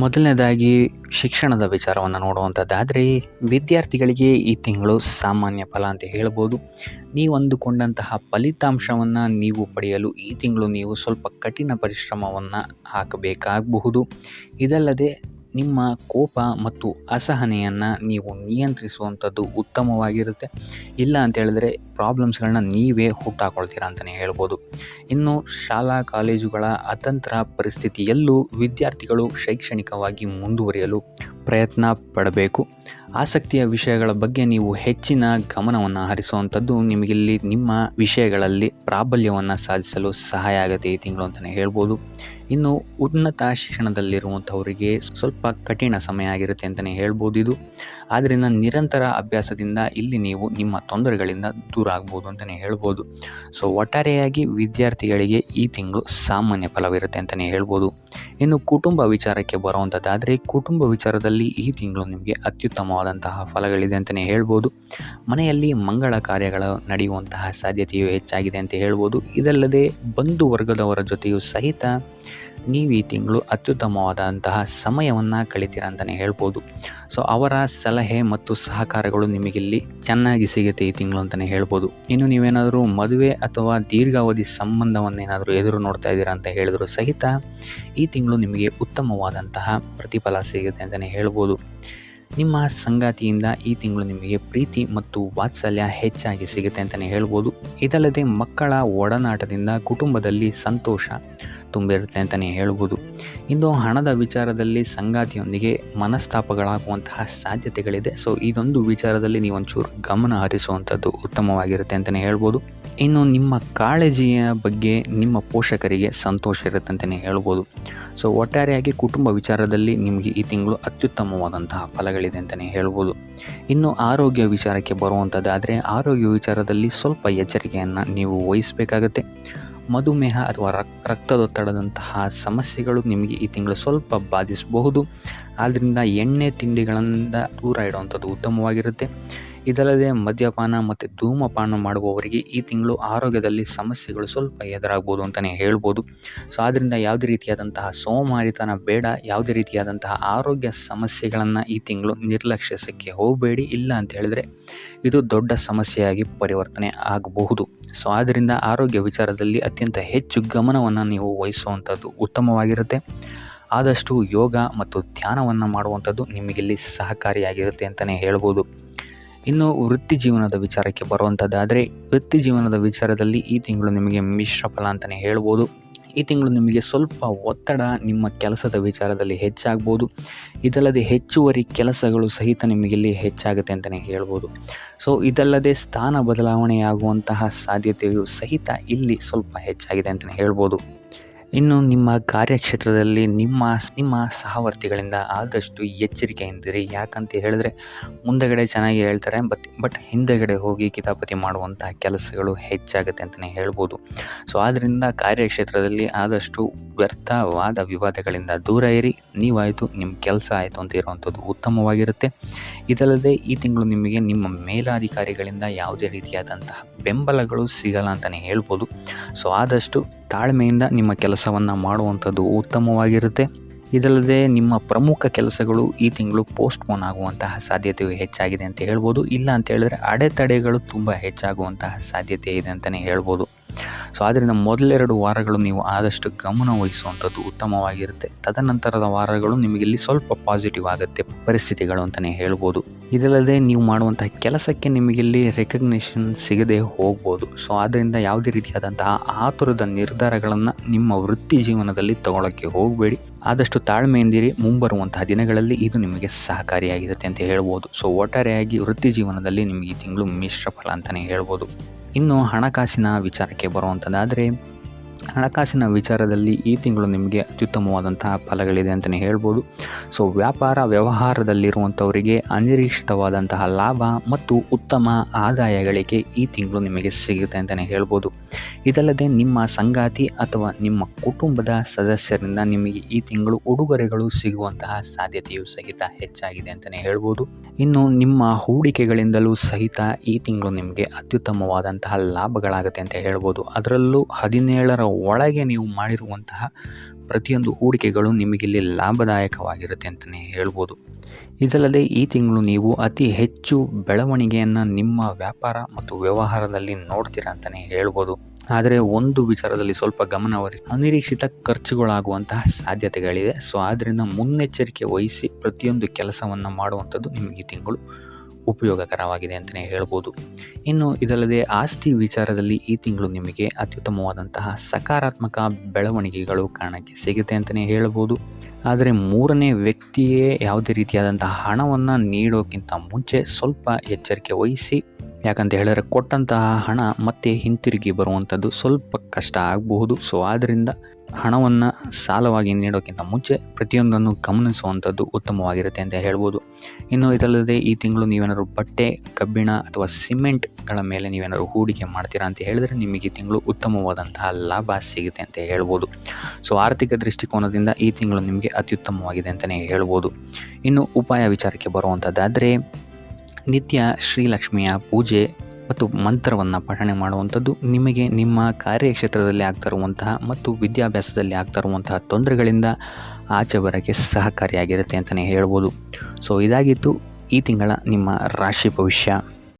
ಮೊದಲನೇದಾಗಿ ಶಿಕ್ಷಣದ ವಿಚಾರವನ್ನು ನೋಡುವಂಥದ್ದಾದರೆ, ವಿದ್ಯಾರ್ಥಿಗಳಿಗೆ ಈ ತಿಂಗಳು ಸಾಮಾನ್ಯ ಫಲ ಅಂತ ಹೇಳ್ಬೋದು. ನೀವು ಅಂದುಕೊಂಡಂತಹ ಫಲಿತಾಂಶವನ್ನು ನೀವು ಪಡೆಯಲು ಈ ತಿಂಗಳು ನೀವು ಸ್ವಲ್ಪ ಕಠಿಣ ಪರಿಶ್ರಮವನ್ನು ಹಾಕಬೇಕಾಗಬಹುದು. ಇದಲ್ಲದೆ ನಿಮ್ಮ ಕೋಪ ಮತ್ತು ಅಸಹನೆಯನ್ನು ನೀವು ನಿಯಂತ್ರಿಸುವಂಥದ್ದು ಉತ್ತಮವಾಗಿರುತ್ತೆ. ಇಲ್ಲ ಅಂತ ಹೇಳಿದ್ರೆ ಪ್ರಾಬ್ಲಮ್ಸ್ಗಳನ್ನ ನೀವೇ ಹುಟ್ಟಾಕೊಳ್ತೀರಾ ಅಂತಲೇ ಹೇಳ್ಬೋದು. ಇನ್ನು ಶಾಲಾ, ಕಾಲೇಜುಗಳ ಅತಂತ್ರ ಪರಿಸ್ಥಿತಿಯಲ್ಲೂ ವಿದ್ಯಾರ್ಥಿಗಳು ಶೈಕ್ಷಣಿಕವಾಗಿ ಮುಂದುವರಿಯಲು ಪ್ರಯತ್ನ ಪಡಬೇಕು. ಆಸಕ್ತಿಯ ವಿಷಯಗಳ ಬಗ್ಗೆ ನೀವು ಹೆಚ್ಚಿನ ಗಮನವನ್ನು ಹರಿಸುವಂಥದ್ದು ನಿಮಗಿಲ್ಲಿ ನಿಮ್ಮ ವಿಷಯಗಳಲ್ಲಿ ಪ್ರಾಬಲ್ಯವನ್ನು ಸಾಧಿಸಲು ಸಹಾಯ ಆಗುತ್ತೆ ಈ ತಿಂಗಳು ಅಂತಲೇ ಹೇಳ್ಬೋದು. ಇನ್ನು ಉನ್ನತ ಶಿಕ್ಷಣದಲ್ಲಿರುವಂಥವರಿಗೆ ಸ್ವಲ್ಪ ಕಠಿಣ ಸಮಯ ಆಗಿರುತ್ತೆ ಅಂತಲೇ ಹೇಳ್ಬೋದು ಇದು. ಆದ್ದರಿಂದ ನಿರಂತರ ಅಭ್ಯಾಸದಿಂದ ಇಲ್ಲಿ ನೀವು ನಿಮ್ಮ ತೊಂದರೆಗಳಿಂದ ದೂರ ಆಗ್ಬೋದು ಅಂತಲೇ ಹೇಳ್ಬೋದು. ಸೊ ಒಟ್ಟಾರೆಯಾಗಿ ವಿದ್ಯಾರ್ಥಿಗಳಿಗೆ ಈ ತಿಂಗಳು ಸಾಮಾನ್ಯ ಫಲವಿರುತ್ತೆ ಅಂತಲೇ ಹೇಳ್ಬೋದು. ಇನ್ನು ಕುಟುಂಬ ವಿಚಾರಕ್ಕೆ ಬರುವಂಥದ್ದಾದರೆ ಕುಟುಂಬ ವಿಚಾರದಲ್ಲಿ ಈ ತಿಂಗಳು ನಿಮಗೆ ಅತ್ಯುತ್ತಮವಾದಂತಹ ಫಲಗಳಿದೆ ಅಂತಲೇ ಹೇಳ್ಬೋದು. ಮನೆಯಲ್ಲಿ ಮಂಗಳ ಕಾರ್ಯಗಳು ನಡೆಯುವಂತಹ ಸಾಧ್ಯತೆಯು ಹೆಚ್ಚಾಗಿದೆ ಅಂತ ಹೇಳ್ಬೋದು. ಇದಲ್ಲದೆ ಬಂಧು ವರ್ಗದವರ ಜೊತೆಯೂ ಸಹಿತ ನೀವು ಈ ತಿಂಗಳು ಅತ್ಯುತ್ತಮವಾದಂತಹ ಸಮಯವನ್ನು ಕಳಿತೀರ ಅಂತಲೇ ಹೇಳ್ಬೋದು. ಸೊ ಅವರ ಸಲಹೆ ಮತ್ತು ಸಹಕಾರಗಳು ನಿಮಗಿಲ್ಲಿ ಚೆನ್ನಾಗಿ ಸಿಗುತ್ತೆ ಈ ತಿಂಗಳು ಅಂತಲೇ ಹೇಳ್ಬೋದು. ಇನ್ನು ನೀವೇನಾದರೂ ಮದುವೆ ಅಥವಾ ದೀರ್ಘಾವಧಿ ಸಂಬಂಧವನ್ನೇನಾದರೂ ಎದುರು ನೋಡ್ತಾ ಇದ್ದೀರಾ ಅಂತ ಹೇಳಿದ್ರು ಸಹಿತ ಈ ತಿಂಗಳು ನಿಮಗೆ ಉತ್ತಮವಾದಂತಹ ಪ್ರತಿಫಲ ಸಿಗುತ್ತೆ ಅಂತಲೇ ಹೇಳ್ಬೋದು. ನಿಮ್ಮ ಸಂಗಾತಿಯಿಂದ ಈ ತಿಂಗಳು ನಿಮಗೆ ಪ್ರೀತಿ ಮತ್ತು ವಾತ್ಸಲ್ಯ ಹೆಚ್ಚಾಗಿ ಸಿಗುತ್ತೆ ಅಂತಲೇ ಹೇಳ್ಬೋದು. ಇದಲ್ಲದೆ ಮಕ್ಕಳ ಒಡನಾಟದಿಂದ ಕುಟುಂಬದಲ್ಲಿ ಸಂತೋಷ ತುಂಬಿರುತ್ತೆ ಅಂತಲೇ ಹೇಳ್ಬೋದು. ಇನ್ನು ಹಣದ ವಿಚಾರದಲ್ಲಿ ಸಂಗಾತಿಯೊಂದಿಗೆ ಮನಸ್ತಾಪಗಳಾಗುವಂತಹ ಸಾಧ್ಯತೆಗಳಿದೆ. ಸೊ ಇದೊಂದು ವಿಚಾರದಲ್ಲಿ ನೀವು ಒಂಚೂರು ಗಮನ ಹರಿಸುವಂಥದ್ದು ಉತ್ತಮವಾಗಿರುತ್ತೆ ಅಂತಲೇ ಹೇಳ್ಬೋದು. ಇನ್ನು ನಿಮ್ಮ ಕಾಳಜಿಯ ಬಗ್ಗೆ ನಿಮ್ಮ ಪೋಷಕರಿಗೆ ಸಂತೋಷ ಇರುತ್ತೆ ಅಂತಲೇ ಹೇಳ್ಬೋದು. ಸೊ ಒಟ್ಟಾರೆಯಾಗಿ ಕುಟುಂಬ ವಿಚಾರದಲ್ಲಿ ನಿಮಗೆ ಈ ತಿಂಗಳು ಅತ್ಯುತ್ತಮವಾದಂತಹ ಫಲಗಳಿದೆ ಅಂತಲೇ ಹೇಳ್ಬೋದು. ಇನ್ನು ಆರೋಗ್ಯ ವಿಚಾರಕ್ಕೆ ಬರುವಂಥದ್ದಾದರೆ, ಆರೋಗ್ಯ ವಿಚಾರದಲ್ಲಿ ಸ್ವಲ್ಪ ಎಚ್ಚರಿಕೆಯನ್ನು ನೀವು ವಹಿಸಬೇಕಾಗತ್ತೆ. ಮಧುಮೇಹ ಅಥವಾ ರಕ್, ರಕ್ತದೊತ್ತಡದಂತಹ ಸಮಸ್ಯೆಗಳು ನಿಮಗೆ ಈ ತಿಂಗಳು ಸ್ವಲ್ಪ ಬಾಧಿಸಬಹುದು. ಆದ್ದರಿಂದ ಎಣ್ಣೆ ತಿಂಡಿಗಳಿಂದ ದೂರ ಇಡುವಂಥದ್ದು ಉತ್ತಮವಾಗಿರುತ್ತೆ. ಇದಲ್ಲದೆ ಮದ್ಯಪಾನ ಮತ್ತು ಧೂಮಪಾನ ಮಾಡುವವರಿಗೆ ಈ ತಿಂಗಳು ಆರೋಗ್ಯದಲ್ಲಿ ಸಮಸ್ಯೆಗಳು ಸ್ವಲ್ಪ ಎದುರಾಗ್ಬೋದು ಅಂತಲೇ ಹೇಳ್ಬೋದು. ಸೊ ಆದ್ದರಿಂದ ಯಾವುದೇ ರೀತಿಯಾದಂತಹ ಸೋಮಾರಿತನ ಬೇಡ, ಯಾವುದೇ ರೀತಿಯಾದಂತಹ ಆರೋಗ್ಯ ಸಮಸ್ಯೆಗಳನ್ನು ಈ ತಿಂಗಳು ನಿರ್ಲಕ್ಷಿಸೋಕ್ಕೆ ಹೋಗಬೇಡಿ. ಇಲ್ಲ ಅಂತ ಹೇಳಿದ್ರೆ ಇದು ದೊಡ್ಡ ಸಮಸ್ಯೆಯಾಗಿ ಪರಿವರ್ತನೆ ಆಗಬಹುದು. ಸೊ ಆದ್ದರಿಂದ ಆರೋಗ್ಯ ವಿಚಾರದಲ್ಲಿ ಅತ್ಯಂತ ಹೆಚ್ಚು ಗಮನವನ್ನು ನೀವು ವಹಿಸುವಂಥದ್ದು ಉತ್ತಮವಾಗಿರುತ್ತೆ. ಆದಷ್ಟು ಯೋಗ ಮತ್ತು ಧ್ಯಾನವನ್ನು ಮಾಡುವಂಥದ್ದು ನಿಮಗಿಲ್ಲಿ ಸಹಕಾರಿಯಾಗಿರುತ್ತೆ ಅಂತಲೇ ಹೇಳ್ಬೋದು. ಇನ್ನು ವೃತ್ತಿ ಜೀವನದ ವಿಚಾರಕ್ಕೆ ಬರುವಂಥದ್ದಾದರೆ, ವೃತ್ತಿ ಜೀವನದ ವಿಚಾರದಲ್ಲಿ ಈ ತಿಂಗಳು ನಿಮಗೆ ಮಿಶ್ರ ಫಲ ಅಂತಲೇ ಹೇಳ್ಬೋದು. ಈ ತಿಂಗಳು ನಿಮಗೆ ಸ್ವಲ್ಪ ಒತ್ತಡ ನಿಮ್ಮ ಕೆಲಸದ ವಿಚಾರದಲ್ಲಿ ಹೆಚ್ಚಾಗ್ಬೋದು. ಇದಲ್ಲದೆ ಹೆಚ್ಚುವರಿ ಕೆಲಸಗಳು ಸಹಿತ ನಿಮಗಿಲ್ಲಿ ಹೆಚ್ಚಾಗುತ್ತೆ ಅಂತಲೇ ಹೇಳ್ಬೋದು. ಸೊ ಇದಲ್ಲದೆ ಸ್ಥಾನ ಬದಲಾವಣೆಯಾಗುವಂತಹ ಸಾಧ್ಯತೆಯು ಸಹಿತ ಇಲ್ಲಿ ಸ್ವಲ್ಪ ಹೆಚ್ಚಾಗಿದೆ ಅಂತಲೇ ಹೇಳ್ಬೋದು. ಇನ್ನು ನಿಮ್ಮ ಕಾರ್ಯಕ್ಷೇತ್ರದಲ್ಲಿ ನಿಮ್ಮ ನಿಮ್ಮ ಸಹವರ್ತಿಗಳಿಂದ ಆದಷ್ಟು ಎಚ್ಚರಿಕೆಯಿಂದಿರಿ ಯಾಕಂತ ಹೇಳಿದ್ರೆ ಮುಂದಗಡೆ ಚೆನ್ನಾಗಿ ಹೇಳ್ತಾರೆ, ಬಟ್ ಬಟ್ ಹಿಂದೆಗಡೆ ಹೋಗಿ ಕಿತಾಪತಿ ಮಾಡುವಂತಹ ಕೆಲಸಗಳು ಹೆಚ್ಚಾಗುತ್ತೆ ಅಂತಲೇ ಹೇಳ್ಬೋದು. ಸೊ ಆದ್ದರಿಂದ ಕಾರ್ಯಕ್ಷೇತ್ರದಲ್ಲಿ ಆದಷ್ಟು ವ್ಯರ್ಥವಾದ ವಿವಾದಗಳಿಂದ ದೂರ ಇರಿ. ನೀವಾಯಿತು ನಿಮ್ಮ ಕೆಲಸ ಆಯಿತು ಅಂತ ಇರುವಂಥದ್ದು ಉತ್ತಮವಾಗಿರುತ್ತೆ. ಇದಲ್ಲದೆ ಈ ತಿಂಗಳು ನಿಮಗೆ ನಿಮ್ಮ ಮೇಲಾಧಿಕಾರಿಗಳಿಂದ ಯಾವುದೇ ರೀತಿಯಾದಂತಹ ಬೆಂಬಲಗಳು ಸಿಗಲ್ಲ ಅಂತಲೇ ಹೇಳ್ಬೋದು. ಸೊ ಆದಷ್ಟು ತಾಳ್ಮೆಯಿಂದ ನಿಮ್ಮ ಕೆಲಸವನ್ನು ಮಾಡುವಂಥದ್ದು ಉತ್ತಮವಾಗಿರುತ್ತೆ. ಇದಲ್ಲದೆ ನಿಮ್ಮ ಪ್ರಮುಖ ಕೆಲಸಗಳು ಈ ತಿಂಗಳು ಪೋಸ್ಟ್ಪೋನ್ ಆಗುವಂತಹ ಸಾಧ್ಯತೆಯು ಹೆಚ್ಚಾಗಿದೆ ಅಂತ ಹೇಳ್ಬೋದು. ಇಲ್ಲ ಅಂತ ಹೇಳಿದ್ರೆ ಅಡೆತಡೆಗಳು ತುಂಬ ಹೆಚ್ಚಾಗುವಂತಹ ಸಾಧ್ಯತೆ ಇದೆ ಅಂತಲೇ ಹೇಳ್ಬೋದು. ಸೊ ಆದ್ದರಿಂದ ಮೊದಲೆರಡು ವಾರಗಳು ನೀವು ಆದಷ್ಟು ಗಮನ ವಹಿಸುವಂಥದ್ದು ಉತ್ತಮವಾಗಿರುತ್ತೆ. ತದನಂತರದ ವಾರಗಳು ನಿಮಗೆ ಇಲ್ಲಿ ಸ್ವಲ್ಪ ಪಾಸಿಟಿವ್ ಆಗುತ್ತೆ ಪರಿಸ್ಥಿತಿಗಳು ಅಂತಲೇ ಹೇಳ್ಬೋದು. ಇದಲ್ಲದೆ ನೀವು ಮಾಡುವಂತಹ ಕೆಲಸಕ್ಕೆ ನಿಮಗಿಲ್ಲಿ ರೆಕಗ್ನಿಷನ್ ಸಿಗದೆ ಹೋಗ್ಬೋದು. ಸೊ ಆದ್ದರಿಂದ ಯಾವುದೇ ರೀತಿಯಾದಂತಹ ಆತುರದ ನಿರ್ಧಾರಗಳನ್ನು ನಿಮ್ಮ ವೃತ್ತಿ ಜೀವನದಲ್ಲಿ ತಗೊಳ್ಳೋಕ್ಕೆ ಹೋಗಬೇಡಿ. ಆದಷ್ಟು ತಾಳ್ಮೆಯಿಂದಿರಿ. ಮುಂಬರುವಂತಹ ದಿನಗಳಲ್ಲಿ ಇದು ನಿಮಗೆ ಸಹಕಾರಿಯಾಗಿರುತ್ತೆ ಅಂತ ಹೇಳ್ಬೋದು. ಸೊ ಒಟ್ಟಾರೆಯಾಗಿ ವೃತ್ತಿ ಜೀವನದಲ್ಲಿ ನಿಮಗೆ ಈ ತಿಂಗಳು ಮಿಶ್ರ ಫಲ ಅಂತಲೇ ಹೇಳ್ಬೋದು. ಇನ್ನು ಹಣಕಾಸಿನ ವಿಚಾರಕ್ಕೆ ಬರುವಂಥದ್ದಾದರೆ ಹಣಕಾಸಿನ ವಿಚಾರದಲ್ಲಿ ಈ ತಿಂಗಳು ನಿಮಗೆ ಅತ್ಯುತ್ತಮವಾದಂತಹ ಫಲಗಳಿದೆ ಅಂತಲೇ ಹೇಳ್ಬೋದು. ಸೊ ವ್ಯಾಪಾರ ವ್ಯವಹಾರದಲ್ಲಿರುವಂಥವರಿಗೆ ಅನಿರೀಕ್ಷಿತವಾದಂತಹ ಲಾಭ ಮತ್ತು ಉತ್ತಮ ಆದಾಯ ಗಳಿಕೆ ಈ ತಿಂಗಳು ನಿಮಗೆ ಸಿಗುತ್ತೆ ಅಂತಲೇ ಹೇಳ್ಬೋದು. ಇದಲ್ಲದೆ ನಿಮ್ಮ ಸಂಗಾತಿ ಅಥವಾ ನಿಮ್ಮ ಕುಟುಂಬದ ಸದಸ್ಯರಿಂದ ನಿಮಗೆ ಈ ತಿಂಗಳು ಉಡುಗೊರೆಗಳು ಸಿಗುವಂತಹ ಸಾಧ್ಯತೆಯು ಸಹಿತ ಹೆಚ್ಚಾಗಿದೆ ಅಂತಲೇ ಹೇಳ್ಬೋದು. ಇನ್ನು ನಿಮ್ಮ ಹೂಡಿಕೆಗಳಿಂದಲೂ ಸಹಿತ ಈ ತಿಂಗಳು ನಿಮಗೆ ಅತ್ಯುತ್ತಮವಾದಂತಹ ಲಾಭಗಳಾಗುತ್ತೆ ಅಂತ ಹೇಳ್ಬೋದು. ಅದರಲ್ಲೂ ಹದಿನೇಳರ ಒಳಗೆ ನೀವು ಮಾಡಿರುವಂತಹ ಪ್ರತಿಯೊಂದು ಹೂಡಿಕೆಗಳು ನಿಮಗಿಲ್ಲಿ ಲಾಭದಾಯಕವಾಗಿರುತ್ತೆ ಅಂತಲೇ ಹೇಳ್ಬೋದು. ಇದಲ್ಲದೆ ಈ ತಿಂಗಳು ನೀವು ಅತಿ ಹೆಚ್ಚು ಬೆಳವಣಿಗೆಯನ್ನು ನಿಮ್ಮ ವ್ಯಾಪಾರ ಮತ್ತು ವ್ಯವಹಾರದಲ್ಲಿ ನೋಡ್ತೀರಾ ಅಂತಲೇ ಹೇಳ್ಬೋದು. ಆದರೆ ಒಂದು ವಿಚಾರದಲ್ಲಿ ಸ್ವಲ್ಪ ಗಮನವರಿಸಿ ಅನಿರೀಕ್ಷಿತ ಖರ್ಚುಗಳಾಗುವಂತಹ ಸಾಧ್ಯತೆಗಳಿವೆ. ಸೊ ಆದ್ದರಿಂದ ಮುನ್ನೆಚ್ಚರಿಕೆ ವಹಿಸಿ ಪ್ರತಿಯೊಂದು ಕೆಲಸವನ್ನು ಮಾಡುವಂಥದ್ದು ನಿಮಗೆ ತಿಂಗಳು ಉಪಯೋಗಕರವಾಗಿದೆ ಅಂತಲೇ ಹೇಳ್ಬೋದು. ಇನ್ನು ಇದಲ್ಲದೆ ಆಸ್ತಿ ವಿಚಾರದಲ್ಲಿ ಈ ತಿಂಗಳು ನಿಮಗೆ ಅತ್ಯುತ್ತಮವಾದಂತಹ ಸಕಾರಾತ್ಮಕ ಬೆಳವಣಿಗೆಗಳು ಕಾರಣಕ್ಕೆ ಸಿಗುತ್ತೆ ಅಂತಲೇ ಹೇಳ್ಬೋದು. ಆದರೆ ಮೂರನೇ ವ್ಯಕ್ತಿಯೇ ಯಾವುದೇ ರೀತಿಯಾದಂತಹ ಹಣವನ್ನು ನೀಡೋಕ್ಕಿಂತ ಮುಂಚೆ ಸ್ವಲ್ಪ ಎಚ್ಚರಿಕೆ ವಹಿಸಿ, ಯಾಕಂತ ಹೇಳಿದ್ರೆ ಕೊಟ್ಟಂತಹ ಹಣ ಮತ್ತೆ ಹಿಂತಿರುಗಿ ಬರುವಂಥದ್ದು ಸ್ವಲ್ಪ ಕಷ್ಟ ಆಗಬಹುದು. ಸೊ ಆದ್ದರಿಂದ ಹಣವನ್ನು ಸಾಲವಾಗಿ ನೀಡೋಕ್ಕಿಂತ ಮುಂಚೆ ಪ್ರತಿಯೊಂದನ್ನು ಗಮನಿಸುವಂಥದ್ದು ಉತ್ತಮವಾಗಿರುತ್ತೆ ಅಂತ ಹೇಳ್ಬೋದು. ಇನ್ನು ಇದಲ್ಲದೆ ಈ ತಿಂಗಳು ನೀವೇನಾದ್ರು ಬಟ್ಟೆ, ಕಬ್ಬಿಣ ಅಥವಾ ಸಿಮೆಂಟ್ಗಳ ಮೇಲೆ ನೀವೇನಾದ್ರು ಹೂಡಿಕೆ ಮಾಡ್ತೀರಾ ಅಂತ ಹೇಳಿದ್ರೆ ನಿಮಗೆ ಈ ತಿಂಗಳು ಉತ್ತಮವಾದಂತಹ ಲಾಭ ಸಿಗುತ್ತೆ ಅಂತ ಹೇಳ್ಬೋದು. ಸೊ ಆರ್ಥಿಕ ದೃಷ್ಟಿಕೋನದಿಂದ ಈ ತಿಂಗಳು ನಿಮಗೆ ಅತ್ಯುತ್ತಮವಾಗಿದೆ ಅಂತಲೇ ಹೇಳ್ಬೋದು. ಇನ್ನು ಉಪಾಯ ವಿಚಾರಕ್ಕೆ ಬರುವಂಥದ್ದಾದರೆ ನಿತ್ಯ ಶ್ರೀಲಕ್ಷ್ಮಿಯ ಪೂಜೆ ಮತ್ತು ಮಂತ್ರವನ್ನು ಪಠಣೆ ಮಾಡುವಂಥದ್ದು ನಿಮಗೆ ನಿಮ್ಮ ಕಾರ್ಯಕ್ಷೇತ್ರದಲ್ಲಿ ಆಗ್ತಾ ಇರುವಂತಹ ಮತ್ತು ವಿದ್ಯಾಭ್ಯಾಸದಲ್ಲಿ ಆಗ್ತಾ ಇರುವಂತಹ ತೊಂದರೆಗಳಿಂದ ಆಚೆ ಬರೋಕ್ಕೆ ಸಹಕಾರಿಯಾಗಿರುತ್ತೆ ಅಂತಲೇ ಹೇಳ್ಬೋದು. ಸೊ ಇದಾಗಿತ್ತು ಈ ತಿಂಗಳ ನಿಮ್ಮ ರಾಶಿ ಭವಿಷ್ಯ.